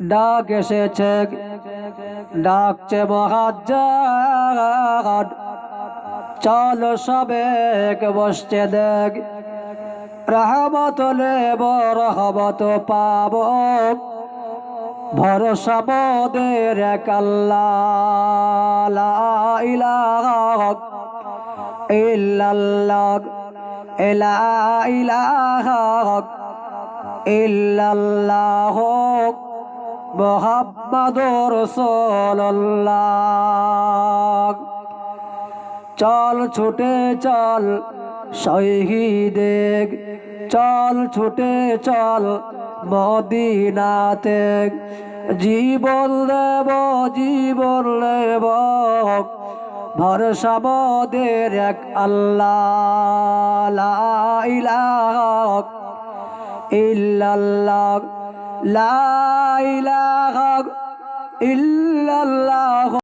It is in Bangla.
ডাক এসেছে, ডাকছে মহাজাদ চল সবে বসছে দেখ রহমত লেব রহমত পাব। ভরসা লা ইলাহা ইল্লাল্লাহ, লা ইলাহা ইল্লাল্লাহ। মোহাম্মদুর রাসূলুল্লাহ। চল ছুটে চল শহীদেগ চল ছুটে চল মদিনাতে। জীবন দেব জীবন দেব, ভরসা মোদের এক আল্লাহ। ইল্লাল্লাহ। লা ইলাহা ইল্লাল্লাহ